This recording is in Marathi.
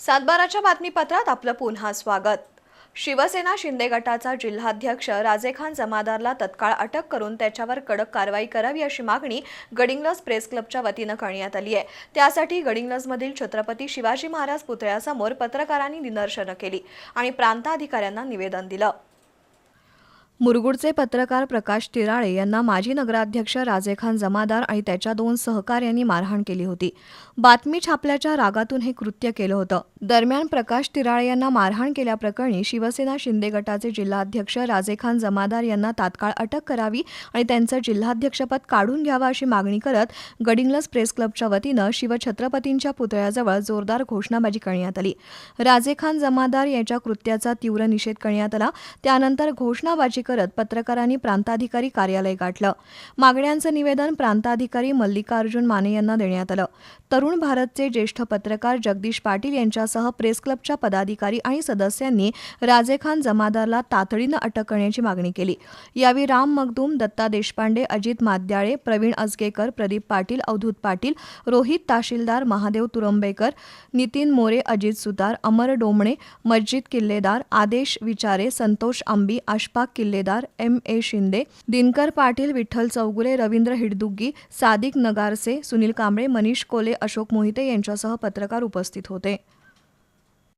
सातबाराच्या बातमीपत्रात आपलं पुन्हा स्वागत. शिवसेना शिंदे गटाचा जिल्हाध्यक्ष राजेखान जमादारला तत्काळ अटक करून त्याच्यावर कडक कारवाई करावी अशी मागणी गडिंग्लज प्रेस क्लबच्या वतीनं करण्यात आली आहे. त्यासाठी गडिंग्लजमधील छत्रपती शिवाजी महाराज पुतळ्यासमोर पत्रकारांनी निदर्शनं केली आणि प्रांताधिकाऱ्यांना निवेदन दिलं. मुरगुडचे पत्रकार प्रकाश तिराळे यांना माजी नगराध्यक्ष राजेखान जमादार आणि त्याच्या दोन सहकाऱ्यांनी मारहाण केली होती. बातमी छापल्याच्या रागातून हे कृत्य केलं होतं. दरम्यान प्रकाश तिराळे यांना मारहाण केल्याप्रकरणी शिवसेना शिंदे गटाचे जिल्हाध्यक्ष राजेखान जमादार यांना तात्काळ अटक करावी आणि त्यांचं जिल्हाध्यक्षपद काढून घ्यावं अशी मागणी करत गडिंग्लस प्रेस क्लबच्या वतीनं शिवछत्रपतींच्या पुतळ्याजवळ जोरदार घोषणाबाजी करण्यात आली. राजेखान जमादार यांच्या कृत्याचा तीव्र निषेध करण्यात आला. त्यानंतर घोषणाबाजी करत पत्रकारांनी प्रांताधिकारी कार्यालय गाठलं. मागण्यांचं निवेदन प्रांताधिकारी मल्लिकार्जुन माने यांना देण्यात आलं. तरुण भारतचे ज्येष्ठ पत्रकार जगदीश पाटील यांच्यासह प्रेस क्लबच्या पदाधिकारी आणि सदस्यांनी राजेखान जमादारला तातडीनं अटक करण्याची मागणी केली. यावेळी राम मगदूम दत्ता देशपांडे अजित माद्याळे प्रवीण अजगेकर प्रदीप पाटील अवधूत पाटील रोहित ताशीलदार महादेव तुरंबेकर नितीन मोरे अजित सुतार अमर डोमणे मस्जिद किल्लेदार आदेश विचारे संतोष आंबी आशपाक किल्लेदार एम ए शिंदे दिनकर पाटील विठ्ठल चौगुले रवींद्र हिडदुग्गी सादिक नगारसे सुनील कांबळे मनीष कोले अशोक मोहिते यांच्यासह पत्रकार उपस्थित होते.